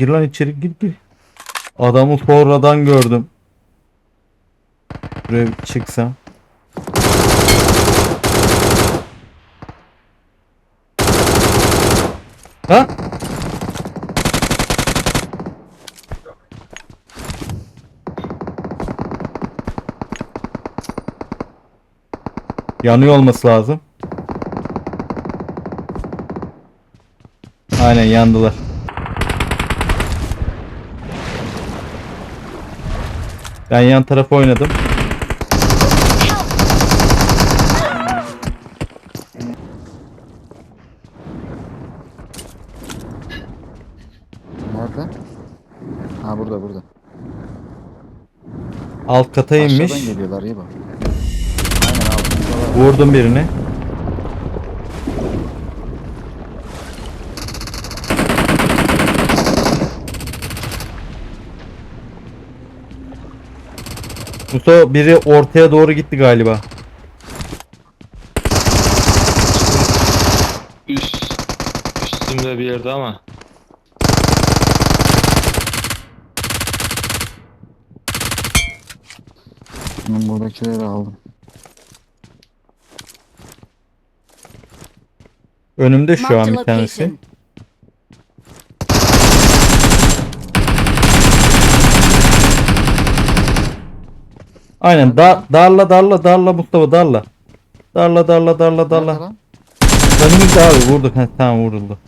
Gir lan içeri gir gir. Adamı sonradan gördüm. Buraya çıksam. Ha? Yanıyor olması lazım. Aynen yandılar. Ben yan tarafa oynadım. Nerede? Ha burada burada. Alt kata inmiş. Aşağıdan geliyorlar iyi bak. Aynen altında var. Vurdum birini. Mustafa biri ortaya doğru gitti galiba. Üst üstümde bir yerde ama. Ben buradakileri aldım. Önümde şu an bir tanesi. Aynen da darla darla darla Mustafa darla. Darla darla darla Nerede darla. lan? Önümüzde abi vurduk. Heh, tamam vuruldu.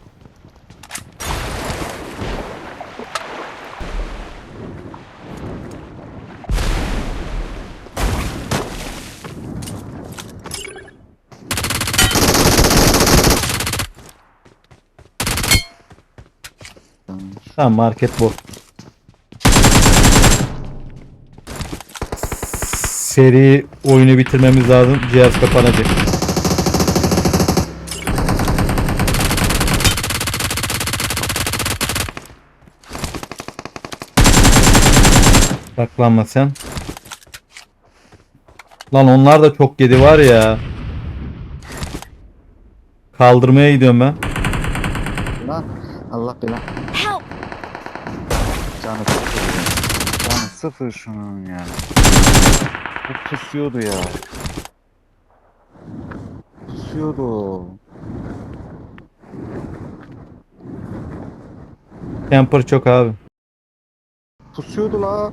Tamam. Market bu. Seri oyunu bitirmemiz lazım. Cihaz kapanacak. Saklanma sen. Lan onlar da çok yedi var ya. Kaldırmaya gidiyorum ben. Lan Allah belanı. Help! Canı sıfır. Canı sıfır şunun ya. Bu pusuyordu ya. Pusuyordu. Camper çok abi. Pusuyordu la.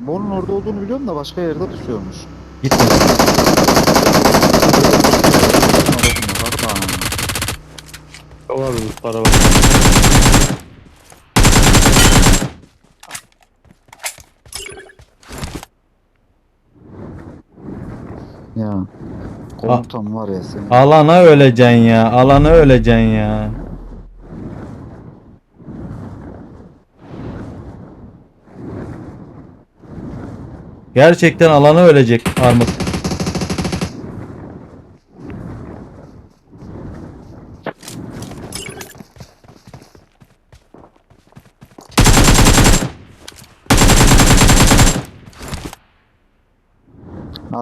Bonun orada olduğunu biliyorum da başka yerde pusuyormuş. Gitme. Var bir para var. Ya. Komutan var ya senin. Alana öleceksin ya. Alana öleceksin ya. Gerçekten alana ölecek Armut.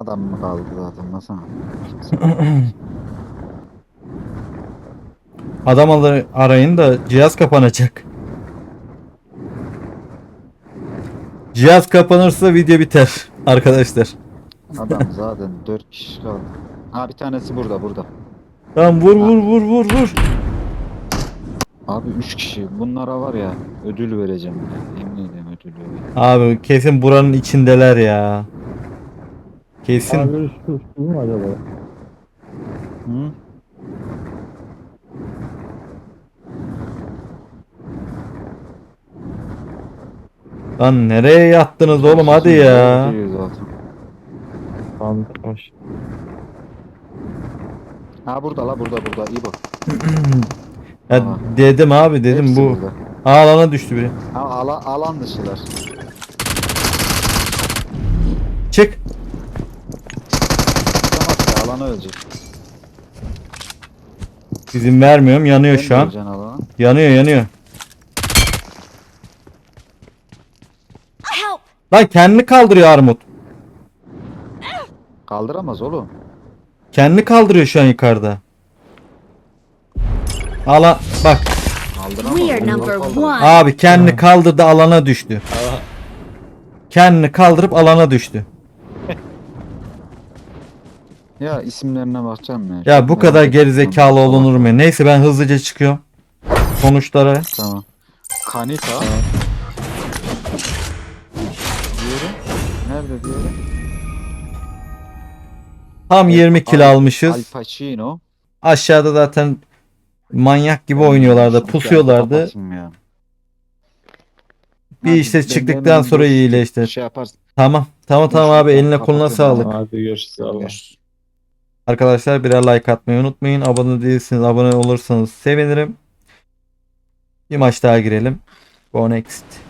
Adam mı kaldı zaten masana? Adam alır- arayın da cihaz kapanacak. Cihaz kapanırsa video biter arkadaşlar. Adam zaten 4 kişi kaldı. Ha bir tanesi burada burada. Tamam vur vur vur vur vur. Abi 3 kişi. Bunlara var ya ödül vereceğim. ya. Yemin ederim ödül vereceğim. Abi kesin buranın içindeler ya. Kesin. Abi şu, mu acaba? Hı? Lan nereye yattınız oğlum hadi ya. Tamam tamam. Ha burada la burada burada iyi bak. Ya Tamam. dedim abi dedim Hepsi bu. burada. Alana düştü biri. Ha ala, alan dışılar. Alana ölecek. İzin vermiyorum yanıyor şu an. alana. Yanıyor yanıyor. Help! Lan kendini kaldırıyor Armut. Kaldıramaz oğlum. Kendini kaldırıyor şu an yukarıda. Ala bak. Abi kendini kaldırdı alana düştü. Kendini kaldırıp alana düştü. Ya isimlerine bakacağım ya. Ya bu kadar gerizekalı Tamam. olunur mu? Neyse ben hızlıca çıkıyorum. Sonuçlara. Tamam. Kanita. Diğeri. Nerede diğeri? Tam 20 kilo Al- almışız. Al Pacino. Aşağıda zaten manyak gibi oynuyorlardı. Pusuyorlardı. kapatayım ya. Bir işte ben çıktıktan sonra iyileşti. Şey yaparsın. Tamam. Tamam tamam abi eline koluna sağlık. hadi görüşürüz. Allah. Görüşürüz. Arkadaşlar birer like atmayı unutmayın. Abone değilseniz abone olursanız sevinirim. Bir maç daha girelim. Go next.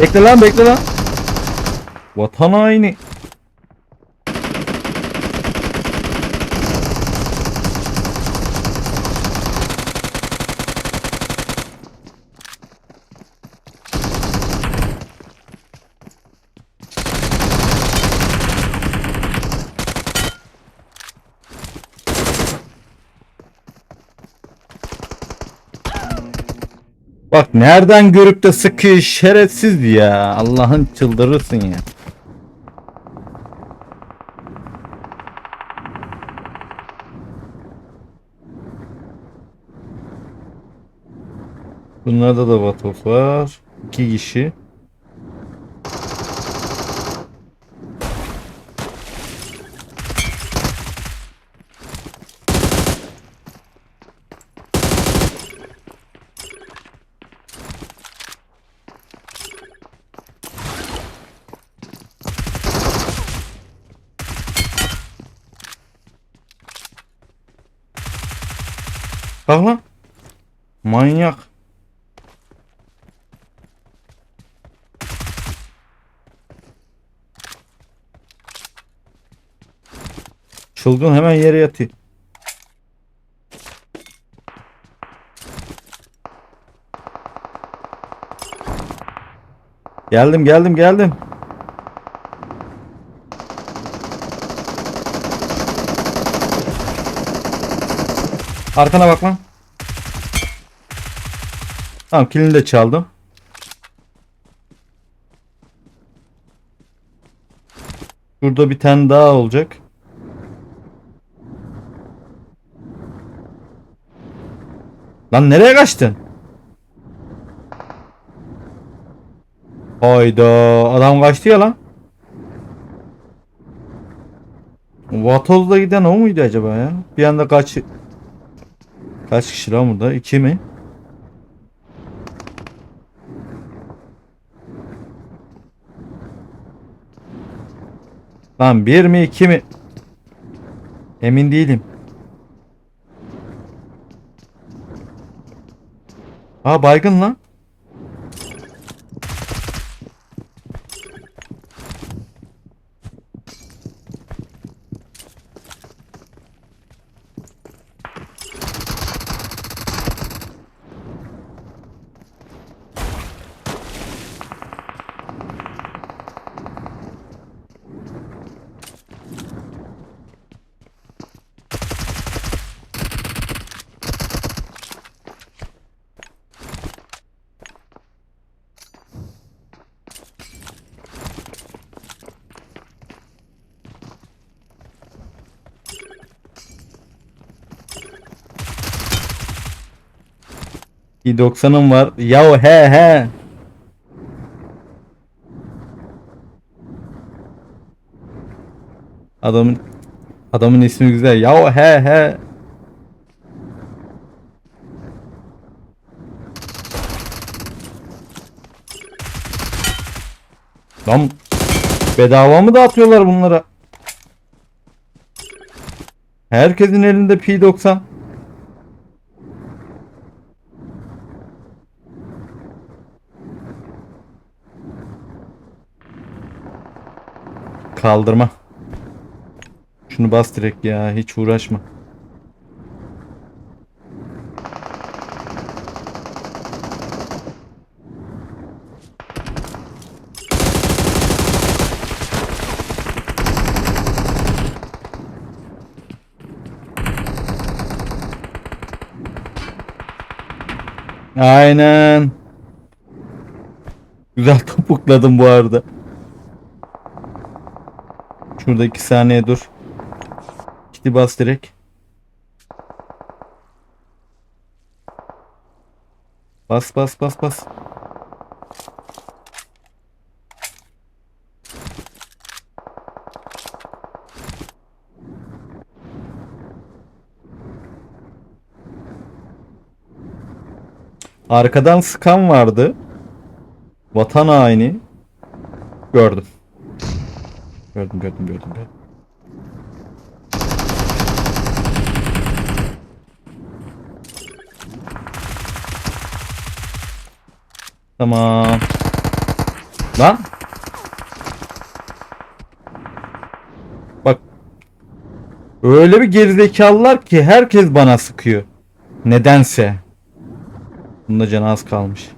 Bekle lan bekle lan. Vatan haini. Bak nereden görüp de sıkıyor şerefsiz ya. Allah'ın çıldırırsın ya. Bunlarda da vatof var. İki kişi. Bak lan. Manyak. Çılgın hemen yere yatıyor. Geldim geldim geldim. Arkana bak lan. Tamam kilini de çaldım. Şurada bir tane daha olacak. Lan nereye kaçtın? Hayda adam kaçtı ya lan. Vatoz'da giden o muydu acaba ya? Bir anda kaç Kaç kişi lan burada? İki mi? Lan bir mi iki mi? Emin değilim. Aa baygın lan. İ90'ım var. Yahu he he. Adamın adamın ismi güzel. Yahu he he. Lan bedava mı dağıtıyorlar bunlara? Herkesin elinde P90. Kaldırma. Şunu bas direkt ya hiç uğraşma. Aynen. Güzel topukladım bu arada. Şurada iki saniye dur. Kiti bas direkt. Bas bas bas bas. Arkadan sıkan vardı. Vatan haini. Gördüm. Gördüm gördüm gördüm gördüm. Tamam. Lan. Bak. Öyle bir gerizekalılar ki herkes bana sıkıyor. Nedense. Bunda canı az kalmış.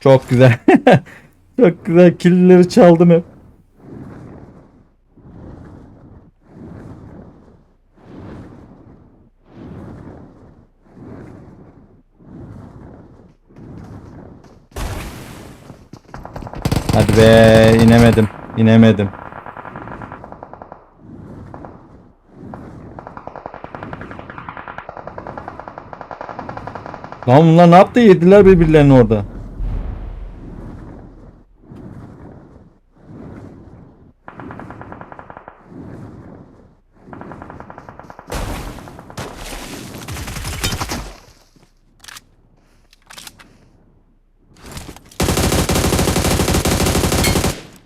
Çok güzel. Çok güzel killleri çaldım hep. Hadi be inemedim. İnemedim. Lan bunlar ne yaptı? Yediler birbirlerini orada.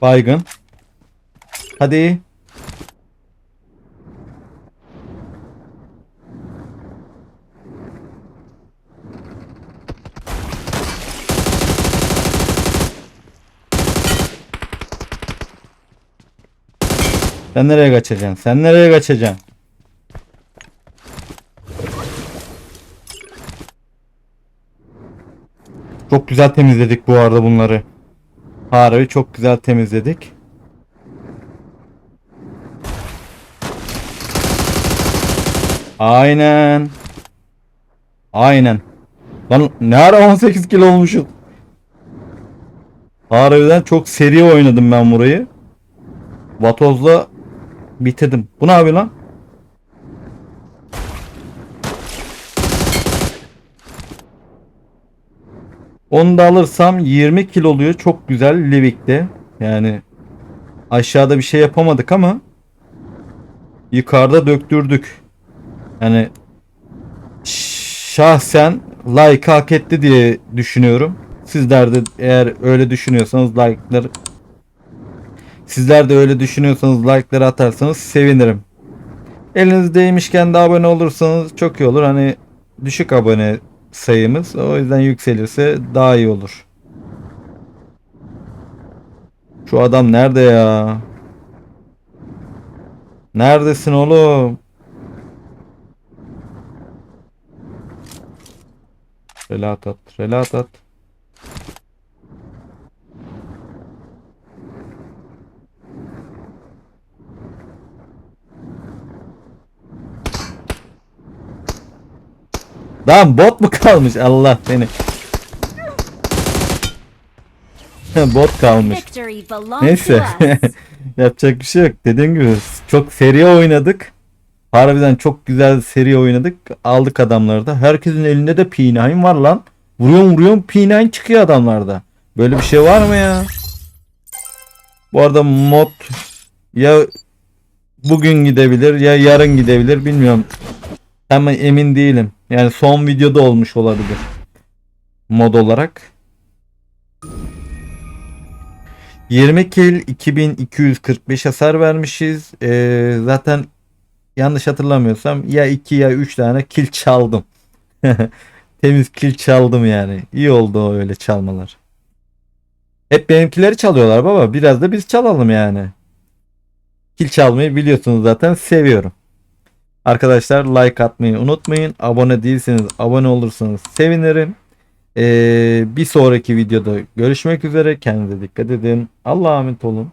Baygın. Hadi. Sen nereye kaçacaksın? Sen nereye kaçacaksın? Çok güzel temizledik bu arada bunları. Harbi çok güzel temizledik. Aynen. Aynen. Lan ne ara 18 kilo olmuşum. Harbiden çok seri oynadım ben burayı. Vatoz'la bitirdim. Bu ne yapıyor lan? Onu da alırsam 20 kilo oluyor. Çok güzel Livik'te. Yani aşağıda bir şey yapamadık ama yukarıda döktürdük. Yani şahsen like hak etti diye düşünüyorum. Sizler de eğer öyle düşünüyorsanız like'ları Sizler de öyle düşünüyorsanız like'ları atarsanız sevinirim. Elinizdeymişken de abone olursanız çok iyi olur. Hani düşük abone sayımız. O yüzden yükselirse daha iyi olur. Şu adam nerede ya? Neredesin oğlum? Relat at, relat at. Lan bot mu kalmış Allah seni. bot kalmış. Neyse. Yapacak bir şey yok. Dediğim gibi çok seri oynadık. Harbiden çok güzel seri oynadık. Aldık adamları da. Herkesin elinde de P9 var lan. Vuruyorum vuruyorum P9 çıkıyor adamlarda. Böyle bir şey var mı ya? Bu arada mod ya bugün gidebilir ya yarın gidebilir bilmiyorum. Ama emin değilim. Yani son videoda olmuş olabilir. Mod olarak. 20 kill 2245 hasar vermişiz. Ee, zaten yanlış hatırlamıyorsam ya 2 ya 3 tane kill çaldım. Temiz kill çaldım yani. İyi oldu o öyle çalmalar. Hep benimkileri çalıyorlar baba. Biraz da biz çalalım yani. Kill çalmayı biliyorsunuz zaten seviyorum. Arkadaşlar like atmayı unutmayın. Abone değilseniz abone olursanız sevinirim. Ee, bir sonraki videoda görüşmek üzere. Kendinize dikkat edin. Allah'a emanet olun.